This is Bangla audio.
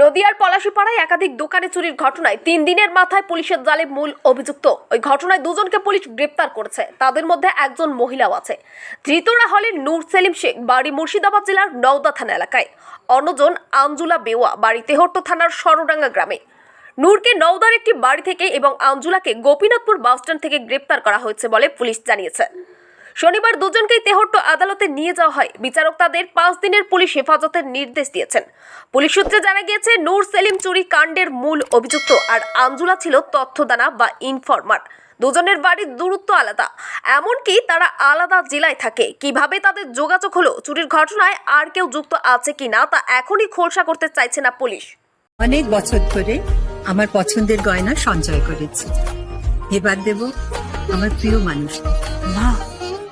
নদিয়ার পলাশীপাড়ায় একাধিক দোকানে চুরির ঘটনায় তিন দিনের মাথায় পুলিশের জালে মূল অভিযুক্ত। ওই ঘটনায় দুজনকে পুলিশ গ্রেপ্তার করেছে। তাদের মধ্যে একজন মহিলাও আছে। ধৃতরা হলেন নূর সেলিম শেখ, বাড়ি মুর্শিদাবাদ জেলার নওদা থানা এলাকায়। অন্যজন আঞ্জুলা বেওয়া, বাড়ি তেহট্ট থানার সরডাঙ্গা গ্রামে। নূরকে নওদার একটি বাড়ি থেকে এবং আঞ্জুলাকে গোপীনাথপুর বাসস্ট্যান্ড থেকে গ্রেপ্তার করা হয়েছে বলে পুলিশ জানিয়েছে। শনিবার দুজনকেই তেহট্ট আদালতে নিয়ে যাওয়া হয়। বিচারক তাদের পাঁচ দিনের পুলিশ হেফাজতের নির্দেশ দিয়েছেন। পুলিশ সূত্রে জানা গিয়েছে, নূর সেলিম চুরি কাণ্ডের মূল অভিযুক্ত আর আঞ্জুলা ছিল তথ্যদানা বা ইনফরমার। দুজনের বাড়ির দূরত্ব আলাদা। এমনকি তারা আলাদা জেলায় থাকে। কীভাবে তাদের যোগাযোগ হলো, চুরির ঘটনায় আর কেউ যুক্ত আছে কিনা তা এখনই খোলসা করতে চাইছে না পুলিশ। অনেক বছর ধরে আমার পছন্দের গয়না সঞ্চয় করেছি। এবার দেব আমার প্রিয় মানুষ। মা